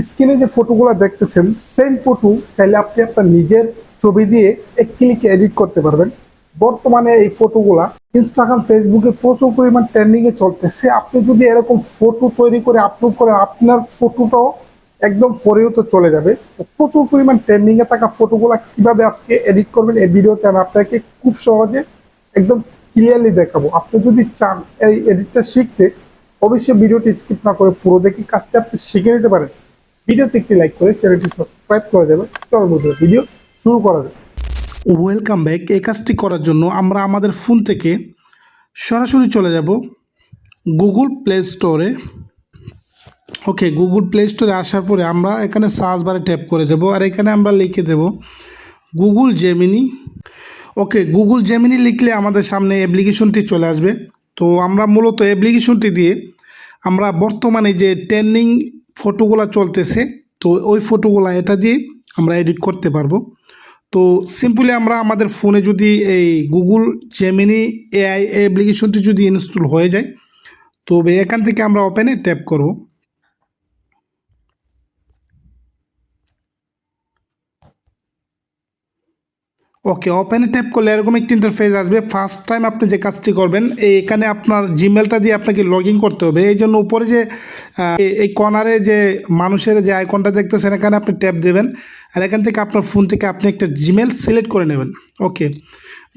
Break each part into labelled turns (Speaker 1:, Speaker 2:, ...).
Speaker 1: স্ক্রিনে যে ফটোগুলো দেখতেছেন সেম ফটো চাইলে আপনি আপনার নিজের ছবি দিয়ে এক ক্লিকে এডিট করতে পারবেন। বর্তমানে এই ফটোগুলা ইনস্টাগ্রাম ফেসবুকে প্রচুর পরিমাণ ট্রেন্ডিং এ চলতেছে। আপনি যদি এরকম ফটো তৈরি করে আপলোড করেন, আপনার ফটোটাও একদম ফরেওতে চলে যাবে। প্রচুর পরিমাণ ট্রেন্ডিং এ থাকা ফটোগুলা কীভাবে আজকে এডিট করবেন এই ভিডিওতে আমি আপনাকে খুব সহজে একদম ক্লিয়ারলি দেখাবো। আপনি যদি চান এই এডিটটা শিখতে, অবশ্যই ভিডিওটি স্কিপ না করে পুরো দেখে কাজটা আপনি শিখে নিতে পারেন। ভিডিওতে একটি লাইক করে চ্যানেলটি সাবস্ক্রাইব করে দেবেন। চলো বন্ধুরা ভিডিও শুরু করা যাক।
Speaker 2: ওয়েলকাম ব্যাক এই কাজটি করার জন্য আমরা আমাদের ফোন থেকে সরাসরি চলে যাব গুগল প্লে স্টোরে ওকে গুগল প্লে স্টোরে আসার পরে আমরা এখানে সার্চ বারে ট্যাপ করে দেব আর এখানে আমরা লিখে দেব Google Gemini okay Google Gemini লিখলে আমাদের সামনে অ্যাপ্লিকেশনটি চলে আসবে। তো আমরা মূলত অ্যাপ্লিকেশনটি দিয়ে আমরা বর্তমানে যে ট্রেন্ডিং ফটোগুলো চলতেছে, তো ওই ফটোগুলা এটা দিয়ে আমরা এডিট করতে পারব। তো সিম্পলি আমরা আমাদের ফোনে যদি এই গুগল জেমিনি এআই অ্যাপ্লিকেশনটি যদি ইনস্টল হয়ে যায় তবে এখান থেকে আমরা ওপেনে ট্যাপ করব। ওকে ওপেনে ট্যাপ করলে এরকম একটি ইন্টারফেস আসবে। ফার্স্ট টাইম আপনি যে কাজটি করবেন, এখানে আপনার জিমেলটা দিয়ে আপনাকে লগ ইন করতে হবে। এই জন্য উপরে যে এই- এই কর্নারে যে মানুষের যে আইকনটা দেখতেছেন, এখানে আপনি ট্যাপ দেবেন। আর এখান থেকে আপনার ফোন থেকে আপনি একটা জিমেল সিলেক্ট করে নেবেন। ওকে,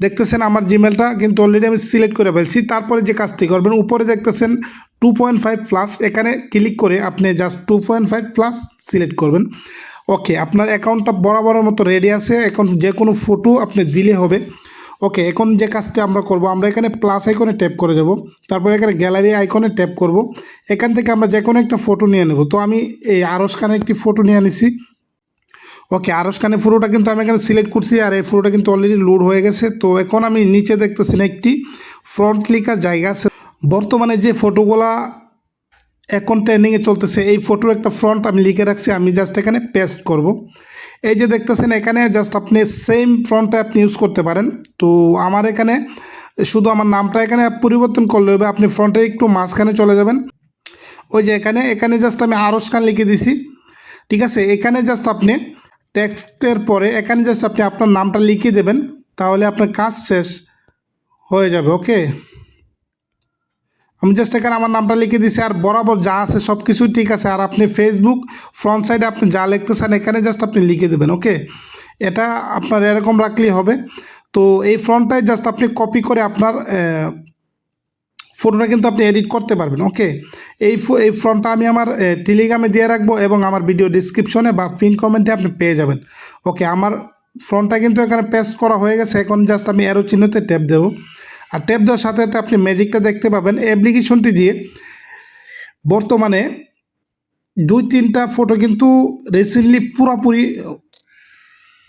Speaker 2: দেখতেছেন আমার জিমেলটা কিন্তু অলরেডি আমি সিলেক্ট করে ফেলছি। তারপরে যে কাজটি করবেন, উপরে দেখতেছেন টু পয়েন্ট ফাইভ প্লাস এখানে ক্লিক করে আপনি just two point five plus select করবেন। ওকে আপনার অ্যাকাউন্টটা বরাবরের মতো রেডি আছে। এখন যে কোনো ফটো আপনি দিলে হবে। ওকে এখন যে কাজটি আমরা করব, আমরা এখানে প্লাস আইকনে ট্যাপ করে যাব তারপর এখানে গ্যালারি আইকনে ট্যাপ করব। এখান থেকে আমরা যে কোনো একটা ফটো নিয়ে নেব। তো আমি এই আরস খানে একটি ফটো নিয়ে নিছি ওকে আরস খানে ফটোটা কিন্তু আমি এখানে সিলেক্ট করছি আর এই ফটোটা কিন্তু অলরেডি লোড হয়ে গেছে। তো এখন আমি নিচে দেখতেছি না একটি ফ্রন্ট ক্লিকার জায়গা আছে। বর্তমানে যে ফটোগুলা এখন ট্রেন্ডিংয়ে চলতেছে। এই ফটোর একটা ফ্রন্ট আমি লিখে রাখছি, আমি জাস্ট এখানে পেস্ট করব। এই যে দেখতেছেন, এখানে জাস্ট আপনি সেম ফ্রন্টটা আপনি ইউজ করতে পারেন। তো আমার এখানে, শুধু আমার নামটা এখানে পরিবর্তন করলে হবে, আপনি ফ্রন্টে একটু মাঝখানে চলে যাবেন। ওই যে এখানে এখানে জাস্ট আমি আরস খান লিখে দিছি। ঠিক আছে? এখানে জাস্ট আপনি টেক্সটের পরে, এখানে জাস্ট আপনি আপনার নামটা লিখে দেবেন, তাহলে আপনার কাজ শেষ হয়ে যাবে ওকে আমি জাস্ট এখানে আমার নামটা লিখে দিছি, আর বরাবর যা আছে সব কিছুই ঠিক আছে। আর আপনি ফেসবুক ফ্রন্ট সাইডে আপনি যা লিখতেছেন, এখানে জাস্ট আপনি লিখে দেবেন ওকে এটা আপনার এরকম রাখলেই হবে। তো এই ফ্রন্টটাই জাস্ট আপনি কপি করে আপনার ফটোটা কিন্তু আপনি এডিট করতে পারবেন ওকে এই এই ফ্রন্টটা আমি আমার টেলিগ্রামে দিয়ে রাখব এবং আমার ভিডিও ডিসক্রিপশনে বা পিন কমেন্টে আপনি পেয়ে যাবেন ওকে আমার ফ্রন্টটা কিন্তু এখানে পেস্ট করা হয়ে গেছে, এখন জাস্ট আমি অ্যারো চিহ্নতে ট্যাপ দেবো। আর ট্যাপ দেওয়ার সাথে সাথে আপনি ম্যাজিকটা দেখতে পাবেন। অ্যাপ্লিকেশনটি দিয়ে বর্তমানে দুই, তিনটা ফটো কিন্তু রিসেন্টলি পুরোপুরি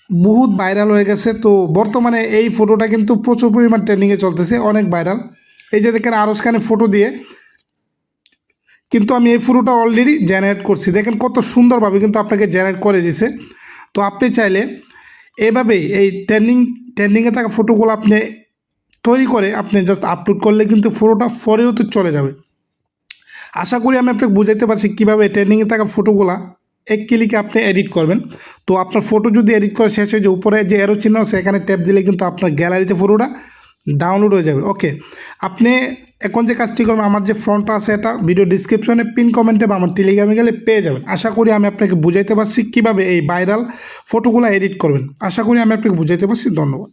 Speaker 2: বহুত ভাইরাল হয়ে গেছে। তো বর্তমানে এই ফটোটা কিন্তু প্রচুর পরিমাণ ট্রেন্ডিংয়ে চলতেছে, অনেক ভাইরাল এই যে দেখেন আরস খানের ফটো দিয়ে কিন্তু আমি এই ফটোটা অলরেডি জেনারেট করছি। দেখেন কত সুন্দরভাবে কিন্তু আপনাকে জেনারেট করে দিছে। তো আপনি চাইলে এভাবেই এই ট্রেন্ডিং ট্রেন্ডিংয়ে থাকা ফটোগুলো আপনি তৈরি করে আপনি জাস্ট আপলোড করলে কিন্তু ফটোটা ফরেও তো চলে যাবে। আশা করি আমি আপনাকে বুঝাইতে পারছি কীভাবে ট্রেন্ডিংয়ে থাকা ফটোগুলা এক ক্লিকে আপনি এডিট করবেন। তো আপনার ফটো যদি এডিট করে শেষ হয়ে যে উপরে যে এরো চিহ্ন এখানে ট্যাপ দিলে কিন্তু আপনার গ্যালারিতে ফটোটা ডাউনলোড হয়ে যাবে। ওকে আপনি এখন যে কাজটি করবেন, আমার যে ফ্রন্টটা আছে, এটা ভিডিও ডিসক্রিপশনে পিন কমেন্টে বা আমার টেলিগ্রামে গেলে পেয়ে যাবেন। আশা করি আমি আপনাকে বুঝাইতে পারছি কীভাবে এই ভাইরাল ফটোগুলো এডিট করবেন। আশা করি আমি আপনাকে বুঝাইতে পারছি। ধন্যবাদ।